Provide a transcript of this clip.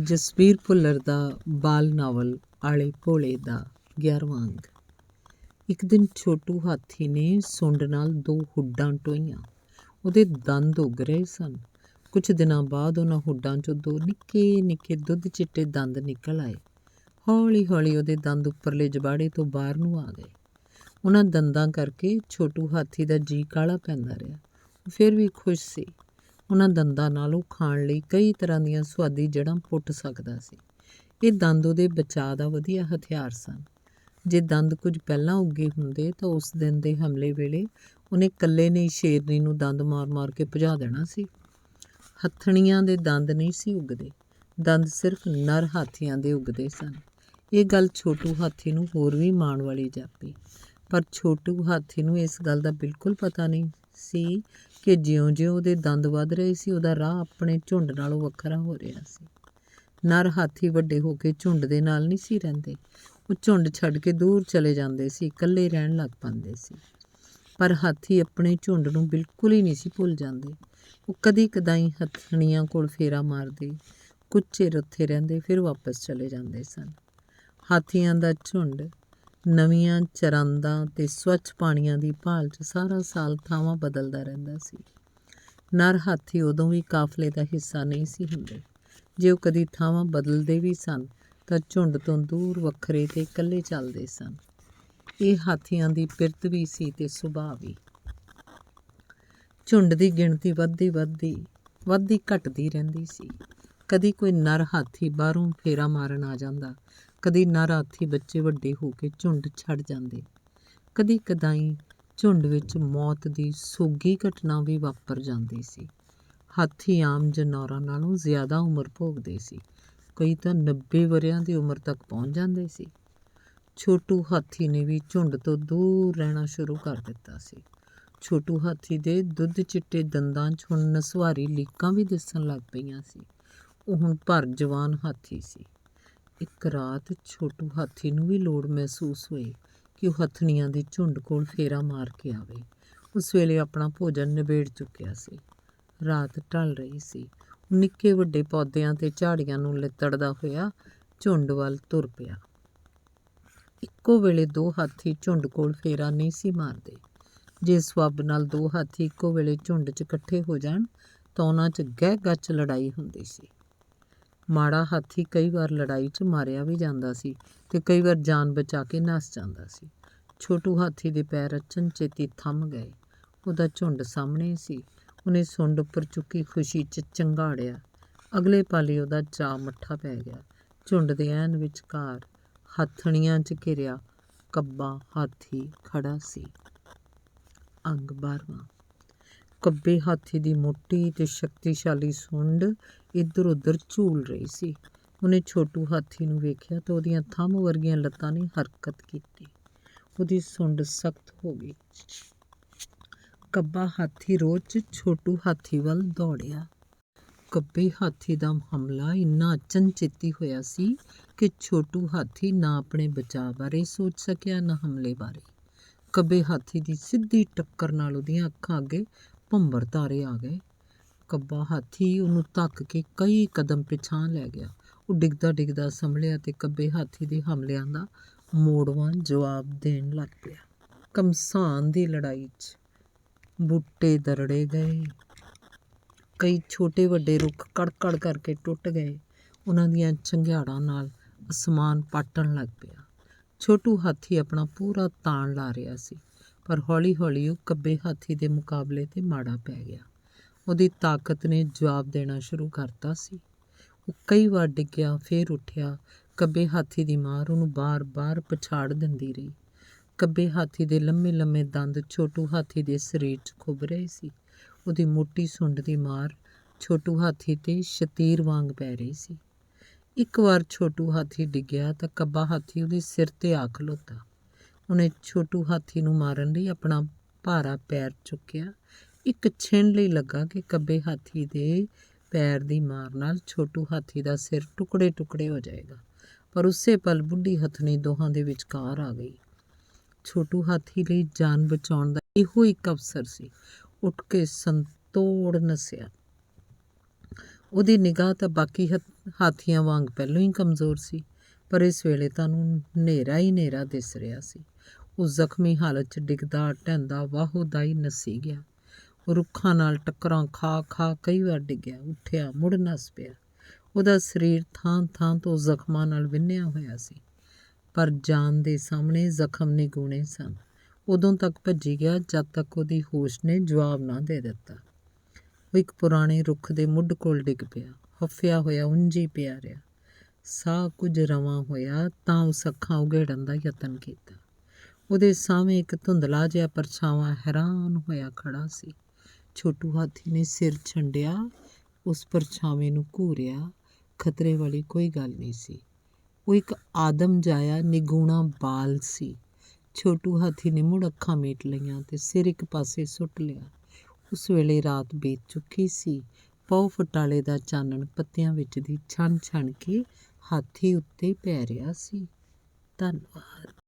ਜਸਬੀਰ ਭੁੱਲਰ ਦਾ ਬਾਲ ਨਾਵਲ ਆਲੇ ਭੋਲੇ ਦਾ 11ਵਾਂ ਅੰਗ ਇੱਕ ਦਿਨ ਛੋਟੂ ਹਾਥੀ ਨੇ ਸੁੰਡ ਨਾਲ ਦੋ ਹੁੱਡਾਂ ਟੋਈਆਂ। ਉਹਦੇ ਦੰਦ ਉੱਗ ਰਹੇ ਸਨ। ਕੁਝ ਦਿਨਾਂ ਬਾਅਦ ਉਹਨਾਂ ਹੁੱਡਾਂ 'ਚੋਂ ਦੋ ਨਿੱਕੇ ਨਿੱਕੇ ਦੁੱਧ ਚਿੱਟੇ ਦੰਦ ਨਿਕਲ ਆਏ। ਹੌਲੀ ਹੌਲੀ ਉਹਦੇ ਦੰਦ ਉੱਪਰਲੇ ਜਬਾੜੇ ਤੋਂ ਬਾਹਰ ਨੂੰ ਆ ਗਏ। ਉਹਨਾਂ ਦੰਦਾਂ ਕਰਕੇ ਛੋਟੂ ਹਾਥੀ ਦਾ ਜੀ ਕਾਲਾ ਪੈਂਦਾ ਰਿਹਾ। ਉਹ ਫਿਰ ਵੀ ਖੁਸ਼ ਸੀ। ਉਹਨਾਂ ਦੰਦਾਂ ਨਾਲ ਉਹ ਖਾਣ ਲਈ ਕਈ ਤਰ੍ਹਾਂ ਦੀਆਂ ਸੁਆਦੀ ਜੜ੍ਹਾਂ ਪੁੱਟ ਸਕਦਾ ਸੀ। ਇਹ ਦੰਦ ਉਹਦੇ ਬਚਾਅ ਦਾ ਵਧੀਆ ਹਥਿਆਰ ਸਨ। ਜੇ ਦੰਦ ਕੁਝ ਪਹਿਲਾਂ ਉੱਗੇ ਹੁੰਦੇ ਤਾਂ ਉਸ ਦਿਨ ਦੇ ਹਮਲੇ ਵੇਲੇ ਉਹਨੇ ਇਕੱਲੇ ਨੇ ਸ਼ੇਰਨੀ ਨੂੰ ਦੰਦ ਮਾਰ-ਮਾਰ ਕੇ ਭਜਾ ਦੇਣਾ ਸੀ। ਹੱਥਣੀਆਂ ਦੇ ਦੰਦ ਨਹੀਂ ਸੀ ਉੱਗਦੇ। ਦੰਦ ਸਿਰਫ ਨਰ ਹਾਥੀਆਂ ਦੇ ਉੱਗਦੇ ਸਨ। ਇਹ ਗੱਲ ਛੋਟੂ ਹਾਥੀ ਨੂੰ ਹੋਰ ਵੀ ਮਾਣ ਵਾਲੀ ਜਾਪੀ। ਪਰ ਛੋਟੂ ਹਾਥੀ ਨੂੰ ਇਸ ਗੱਲ ਦਾ ਬਿਲਕੁਲ ਪਤਾ ਨਹੀਂ ਸੀ ਕਿ ਜਿਉਂ-ਜਿਉਂ ਉਹਦੇ ਦੰਦ ਵੱਧ ਰਹੇ ਸੀ, ਉਹਦਾ ਰਾਹ ਆਪਣੇ ਝੁੰਡ ਨਾਲੋਂ ਵੱਖਰਾ ਹੋ ਰਿਹਾ ਸੀ। ਨਰ ਹਾਥੀ ਵੱਡੇ ਹੋ ਕੇ ਝੁੰਡ ਦੇ ਨਾਲ ਨਹੀਂ ਸੀ ਰਹਿੰਦੇ। ਉਹ ਝੁੰਡ ਛੱਡ ਕੇ ਦੂਰ ਚਲੇ ਜਾਂਦੇ ਸੀ, ਇਕੱਲੇ ਰਹਿਣ ਲੱਗ ਪੈਂਦੇ ਸੀ। ਪਰ ਹਾਥੀ ਆਪਣੇ ਝੁੰਡ ਨੂੰ ਬਿਲਕੁਲ ਹੀ ਨਹੀਂ ਸੀ ਭੁੱਲ ਜਾਂਦੇ। ਉਹ ਕਦੀ ਕਦਾਈ ਹੱਥਣੀਆਂ ਕੋਲ ਫੇਰਾ ਮਾਰਦੇ, ਕੁਝ ਚਿਰ ਉੱਥੇ ਰਹਿੰਦੇ, ਫਿਰ ਵਾਪਸ ਚਲੇ ਜਾਂਦੇ ਸਨ। ਹਾਥੀਆਂ ਦਾ ਝੁੰਡ ਨਵੀਆਂ ਚਰੰਦਾਂ ਅਤੇ ਸਵੱਛ ਪਾਣੀਆਂ ਦੀ ਭਾਲ 'ਚ ਸਾਰਾ ਸਾਲ ਥਾਵਾਂ ਬਦਲਦਾ ਰਹਿੰਦਾ ਸੀ। ਨਰ ਹਾਥੀ ਉਦੋਂ ਵੀ ਕਾਫਲੇ ਦਾ ਹਿੱਸਾ ਨਹੀਂ ਸੀ ਹੁੰਦੇ। ਜੇ ਉਹ ਕਦੀ ਥਾਵਾਂ ਬਦਲਦੇ ਵੀ ਸਨ, ਤਾਂ ਝੁੰਡ ਤੋਂ ਦੂਰ ਵੱਖਰੇ ਤੇ ਇਕੱਲੇ ਚੱਲਦੇ ਸਨ। ਇਹ ਹਾਥੀਆਂ ਦੀ ਪਿਰਤ ਵੀ ਸੀ ਤੇ ਸੁਭਾਅ ਵੀ। ਝੁੰਡ ਦੀ ਗਿਣਤੀ ਵੱਧਦੀ ਵੱਧਦੀ ਵੱਧਦੀ ਘਟਦੀ ਰਹਿੰਦੀ ਸੀ। ਕਦੀ ਕੋਈ ਨਰ ਹਾਥੀ ਬਾਹਰੋਂ ਫੇਰਾ ਮਾਰਨ ਆ ਜਾਂਦਾ, ਕਦੀ ਨਰ ਹਾਥੀ ਬੱਚੇ ਵੱਡੇ ਹੋ ਕੇ ਝੁੰਡ ਛੱਡ ਜਾਂਦੇ, ਕਦੀ ਕਦਾਈ ਝੁੰਡ ਵਿੱਚ ਮੌਤ ਦੀ ਸੋਗੀ ਘਟਨਾ ਵੀ ਵਾਪਰ ਜਾਂਦੀ ਸੀ। ਹਾਥੀ ਆਮ ਜਨੌਰਾਂ ਨਾਲੋਂ ਜ਼ਿਆਦਾ ਉਮਰ ਭੋਗਦੇ ਸੀ, ਕਈ ਤਾਂ 90 ਵਰਿਆਂ ਦੀ ਉਮਰ ਤੱਕ ਪਹੁੰਚ ਜਾਂਦੇ ਸੀ। ਛੋਟੂ ਹਾਥੀ ਨੇ ਵੀ ਝੁੰਡ ਤੋਂ ਦੂਰ ਰਹਿਣਾ ਸ਼ੁਰੂ ਕਰ ਦਿੱਤਾ ਸੀ। ਛੋਟੂ ਹਾਥੀ ਦੇ ਦੁੱਧ ਚਿੱਟੇ ਦੰਦਾਂ 'ਚ ਹੁਣ ਨਸਵਾਰੀ ਲੀਕਾਂ ਵੀ ਦਿਸਣ ਲੱਗ ਪਈਆਂ ਸੀ। ਉਹ ਹੁਣ ਭਰ ਜਵਾਨ ਹਾਥੀ ਸੀ। ਇੱਕ ਰਾਤ ਛੋਟੂ ਹਾਥੀ ਨੂੰ ਵੀ ਲੋੜ ਮਹਿਸੂਸ ਹੋਈ ਕਿ ਉਹ ਹਥਣੀਆਂ ਦੇ ਝੁੰਡ ਕੋਲ ਫੇਰਾ ਮਾਰ ਕੇ ਆਵੇ। ਉਸ ਵੇਲੇ ਆਪਣਾ ਭੋਜਨ ਨਿਬੇੜ ਚੁੱਕਿਆ ਸੀ। ਰਾਤ ਢਲ ਰਹੀ ਸੀ। ਨਿੱਕੇ ਵੱਡੇ ਪੌਦਿਆਂ ਤੇ ਝਾੜੀਆਂ ਨੂੰ ਲਿੱਤੜਦਾ ਹੋਇਆ ਝੁੰਡ ਵੱਲ ਤੁਰ ਪਿਆ। ਇੱਕੋ ਵੇਲੇ ਦੋ ਹਾਥੀ ਝੁੰਡ ਕੋਲ ਫੇਰਾ ਨਹੀਂ ਸੀ ਮਾਰਦੇ। ਜੇ ਸਵੱਬ ਨਾਲ ਦੋ ਹਾਥੀ ਇੱਕੋ ਵੇਲੇ ਝੁੰਡ 'ਚ ਇਕੱਠੇ ਹੋ ਜਾਣ ਤਾਂ ਉਹਨਾਂ 'ਚ ਗਹਿ ਗੱਚ ਲੜਾਈ ਹੁੰਦੀ ਸੀ। ਮਾੜਾ ਹਾਥੀ ਕਈ ਵਾਰ ਲੜਾਈ 'ਚ ਮਾਰਿਆ ਵੀ ਜਾਂਦਾ ਸੀ ਤੇ ਕਈ ਵਾਰ ਜਾਨ ਬਚਾ ਕੇ ਨੱਸ ਜਾਂਦਾ ਸੀ। ਛੋਟੂ ਹਾਥੀ ਦੇ ਪੈਰ ਅਚਨਚੇਤੀ ਥੰਮ ਗਏ। ਉਹਦਾ ਝੁੰਡ ਸਾਹਮਣੇ ਸੀ। ਉਹਨੇ ਸੁੰਡ ਉੱਪਰ ਚੁੱਕੀ ਖੁਸ਼ੀ 'ਚ ਚੰਗਾੜਿਆ। ਅਗਲੇ ਪਾਲੇ ਉਹਦਾ ਚਾਅ ਮੱਠਾ ਪੈ ਗਿਆ। ਝੁੰਡ ਦੇ ਐਨ ਵਿਚਕਾਰ ਹੱਥਣੀਆਂ 'ਚ ਘਿਰਿਆ ਕੱਬਾ ਹਾਥੀ ਖੜਾ ਸੀ। ਅੰਗ ਬਾਰਵਾਂ। ਕੱਬੇ ਹਾਥੀ ਦੀ ਮੋਟੀ ਤੇ ਸ਼ਕਤੀਸ਼ਾਲੀ ਸੁੰਡ ਇੱਧਰ ਉੱਧਰ ਝੂਲ ਰਹੀ ਸੀ। ਉਹਨੇ ਛੋਟੂ ਹਾਥੀ ਨੂੰ ਵੇਖਿਆ ਤਾਂ ਉਹਦੀਆਂ ਥੰਮ ਵਰਗੀਆਂ ਲੱਤਾਂ ਨੇ ਹਰਕਤ ਕੀਤੀ। ਉਹਦੀ ਸੁੰਡ ਸਖਤ ਹੋ ਗਈ। ਕੱਬਾ ਹਾਥੀ ਰੋਜ਼ ਛੋਟੂ ਹਾਥੀ ਵੱਲ ਦੌੜਿਆ। ਕੱਬੇ ਹਾਥੀ ਦਾ ਹਮਲਾ ਇੰਨਾ ਅਚਨਚੇਤੀ ਹੋਇਆ ਸੀ ਕਿ ਛੋਟੂ ਹਾਥੀ ਨਾ ਆਪਣੇ ਬਚਾਅ ਬਾਰੇ ਸੋਚ ਸਕਿਆ, ਨਾ ਹਮਲੇ ਬਾਰੇ। ਕੱਬੇ ਹਾਥੀ ਦੀ ਸਿੱਧੀ ਟੱਕਰ ਨਾਲ ਉਹਦੀਆਂ ਅੱਖਾਂ ਅੱਗੇ ਭੰਬਰ ਤਾਰੇ ਆ ਗਏ। ਕੱਬਾ ਹਾਥੀ ਉਹਨੂੰ ਧੱਕ ਕੇ ਕਈ ਕਦਮ ਪਿਛਾਂ ਲੈ ਗਿਆ। ਉਹ ਡਿੱਗਦਾ ਡਿੱਗਦਾ ਸੰਭਲਿਆ ਤੇ ਕੱਬੇ ਹਾਥੀ ਦੇ ਹਮਲਿਆਂ ਦਾ ਮੋੜਵਾਂ ਜਵਾਬ ਦੇਣ ਲੱਗ ਪਿਆ। ਕਮਸਾਨ ਦੀ ਲੜਾਈ 'ਚ ਬੂਟੇ ਦਰੜੇ ਗਏ। ਕਈ ਛੋਟੇ ਵੱਡੇ ਰੁੱਖ ਕੜਕੜ ਕਰਕੇ ਟੁੱਟ ਗਏ। ਉਹਨਾਂ ਦੀਆਂ ਚੰਗਿਆੜਾਂ ਨਾਲ ਅਸਮਾਨ ਪਾਟਣ ਲੱਗ ਪਿਆ। ਛੋਟੂ ਹਾਥੀ ਆਪਣਾ ਪੂਰਾ ਤਾਣ ਲਾ ਰਿਹਾ ਸੀ। ਪਰ ਹੌਲੀ-ਹੌਲੀ ਉਹ ਕੱਬੇ ਹਾਥੀ ਦੇ ਮੁਕਾਬਲੇ ਤੇ ਮਾੜਾ ਪੈ ਗਿਆ। ਉਹਦੀ ਤਾਕਤ ਨੇ ਜਵਾਬ ਦੇਣਾ ਸ਼ੁਰੂ ਕਰਤਾ ਸੀ। ਉਹ ਕਈ ਵਾਰ ਡਿੱਗਿਆ, ਫੇਰ ਉੱਠਿਆ। ਕੱਬੇ ਹਾਥੀ ਦੀ ਮਾਰ ਉਹਨੂੰ ਬਾਰ-ਬਾਰ ਪਛਾੜ ਦਿੰਦੀ ਰਹੀ। ਕੱਬੇ ਹਾਥੀ ਦੇ ਲੰਮੇ-ਲੰਮੇ ਦੰਦ ਛੋਟੂ ਹਾਥੀ ਦੇ ਸਰੀਰ 'ਚ ਖੁੱਭ ਰਹੇ ਸੀ। ਉਹਦੀ ਮੋਟੀ ਸੁੰਡ ਦੀ ਮਾਰ ਛੋਟੂ ਹਾਥੀ ਤੇ ਸ਼ਤੀਰ ਵਾਂਗ ਪੈ ਰਹੀ ਸੀ। ਇੱਕ ਵਾਰ ਛੋਟੂ ਹਾਥੀ ਡਿੱਗਿਆ ਤਾਂ ਕੱਬਾ ਹਾਥੀ ਉਹਦੇ ਸਿਰ ਤੇ ਆ ਖਲੋਤਾ। ਉਹਨੇ ਛੋਟੂ ਹਾਥੀ ਨੂੰ ਮਾਰਨ ਲਈ ਆਪਣਾ ਭਾਰਾ ਪੈਰ ਚੁੱਕਿਆ। ਇੱਕ ਛਿਣ ਲਈ ਲੱਗਾ ਕਿ ਕੱਬੇ ਹਾਥੀ ਦੇ ਪੈਰ ਦੀ ਮਾਰ ਨਾਲ ਛੋਟੂ ਹਾਥੀ ਦਾ ਸਿਰ ਟੁਕੜੇ-ਟੁਕੜੇ ਹੋ ਜਾਏਗਾ, ਪਰ ਉਸੇ ਪਲ ਬੁੱਢੀ ਹਥਣੀ ਦੋਹਾਂ ਦੇ ਵਿਚਕਾਰ ਆ ਗਈ। ਛੋਟੂ ਹਾਥੀ ਲਈ ਜਾਨ ਬਚਾਉਣ ਦਾ ਇਹੋ ਇੱਕ ਅਵਸਰ ਸੀ। ਉੱਠ ਕੇ ਸੰਤੋੜ ਨਸਿਆ। ਉਹਦੀ ਨਿਗਾਹ ਤਾਂ ਬਾਕੀ ਹਥ- ਹਾਥੀਆਂ ਵਾਂਗ ਪਹਿਲਾਂ ਹੀ ਕਮਜ਼ੋਰ ਸੀ, ਪਰ ਇਸ ਵੇਲੇ ਤਾਂ ਨੂੰ ਹਨੇਰਾ ਹੀ ਹਨੇਰਾ ਦਿਸ ਰਿਹਾ ਸੀ। ਉਹ ਜ਼ਖਮੀ ਹਾਲਤ 'ਚ ਡਿੱਗਦਾ, ਢਹਿੰਦਾ, ਵਾਹੋਦਾਈ ਨੱਸੀ ਗਿਆ। ਉਹ ਰੁੱਖਾਂ ਨਾਲ ਟੱਕਰਾਂ ਖਾ ਖਾ ਕਈ ਵਾਰ ਡਿੱਗਿਆ, ਉੱਠਿਆ, ਮੁੜ ਨੱਸ ਪਿਆ। ਉਹਦਾ ਸਰੀਰ ਥਾਂ ਥਾਂ ਤੋਂ ਜ਼ਖਮਾਂ ਨਾਲ ਵਿੰਨਿਆ ਹੋਇਆ ਸੀ। ਪਰ ਜਾਨ ਦੇ ਸਾਹਮਣੇ ਜ਼ਖਮ ਨਿਗੂਣੇ ਸਨ। ਉਦੋਂ ਤੱਕ ਭੱਜੀ ਗਿਆ, ਜਦ ਤੱਕ ਉਹਦੀ ਹੋਸ਼ ਨੇ ਜਵਾਬ ਨਾ ਦੇ ਦਿੱਤਾ। ਉਹ ਇੱਕ ਪੁਰਾਣੇ ਰੁੱਖ ਦੇ ਮੁੱਢ ਕੋਲ ਡਿੱਗ ਪਿਆ, ਹਫਿਆ ਹੋਇਆ, ਉਂਝੀ ਪਿਆ ਰਿਹਾ। ਸਾਹ ਕੁਝ ਰਵਾਂ ਹੋਇਆ, ਤਾਂ ਉਸ ਅੱਖਾਂ ਉਘੇੜਨ ਦਾ ਯਤਨ ਕੀਤਾ। ਉਹਦੇ ਸਾਹਮਣੇ ਇੱਕ ਧੁੰਦਲਾ ਜਿਹਾ ਪਰਛਾਵਾਂ ਹੈਰਾਨ ਹੋਇਆ ਖੜਾ ਸੀ। ਛੋਟੂ ਹਾਥੀ ਨੇ ਸਿਰ ਛੰਡਿਆ, ਉਸ ਪਰਛਾਵੇਂ ਨੂੰ ਘੂਰਿਆ। ਖਤਰੇ ਵਾਲੀ ਕੋਈ ਗੱਲ ਨਹੀਂ ਸੀ। ਉਹ ਇੱਕ ਆਦਮ ਜਾਇਆ ਨਿਗੂਣਾ ਬਾਲ ਸੀ। ਛੋਟੂ ਹਾਥੀ ਨੇ ਮੁੜ ਅੱਖਾਂ ਮੀਟ ਲਈਆਂ ਤੇ ਸਿਰ ਇੱਕ ਪਾਸੇ ਸੁੱਟ ਲਿਆ। ਉਸ ਵੇਲੇ ਰਾਤ ਬੀਤ ਚੁੱਕੀ ਸੀ। ਪੌ ਫਟਾਲੇ ਦਾ ਚਾਨਣ ਪੱਤਿਆਂ ਵਿੱਚ ਦੀ ਛਣ ਛਣ ਕੇ ਹਾਥੀ ਉੱਤੇ ਪੈ ਰਿਹਾ ਸੀ। ਧੰਨਵਾਦ।